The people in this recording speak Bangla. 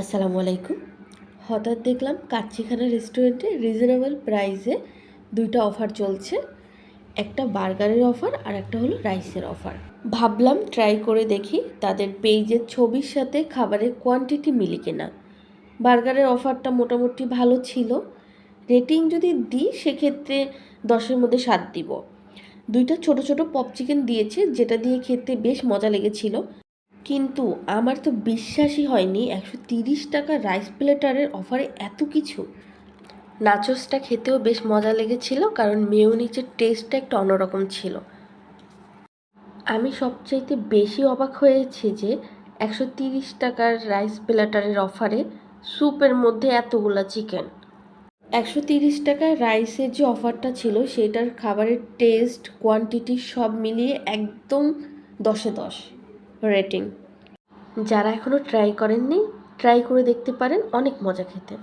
আসসালামু আলাইকুম। হঠাৎ দেখলাম কাচ্চিখানা রেস্টুরেন্টে রিজনেবল প্রাইসে দুইটা অফার চলছে। একটা বার্গারের অফার আর একটা হলো রাইসের অফার ভাবলাম ট্রাই করে দেখি তাদের পেজের ছবির সাথে খাবারের কোয়ান্টিটি মিলে কিনা। বার্গারের অফারটা মোটামুটি ভালো ছিল। রেটিং যদি দিই, সেক্ষেত্রে দশের মধ্যে সাত দিব। দুইটা ছোট ছোট পপ চিকেন দিয়েছে, যেটা দিয়ে খেতে বেশ মজা লেগেছিল। কিন্তু আমার তো বিশ্বাসই হয়নি একশো তিরিশ টাকা রাইস প্লেটারের অফারে এত কিছু। নাচসটা খেতেও বেশ মজা লেগেছিল কারণ মেয়োনিচের টেস্টটা একটু অন্যরকম ছিল। আমি সবচাইতে বেশি অবাক হয়েছি যে একশো তিরিশ টাকার রাইস প্লেটারের অফারে স্যুপের মধ্যে এতগুলা চিকেন একশো তিরিশ টাকার রাইসের যে অফারটা ছিল সেটার খাবারের টেস্ট কোয়ান্টিটি সব মিলিয়ে একদম দশে দশ। রেটিং। যারা এখনও ট্রাই করেননি ট্রাই করে দেখতে পারেন অনেক মজা খেতে।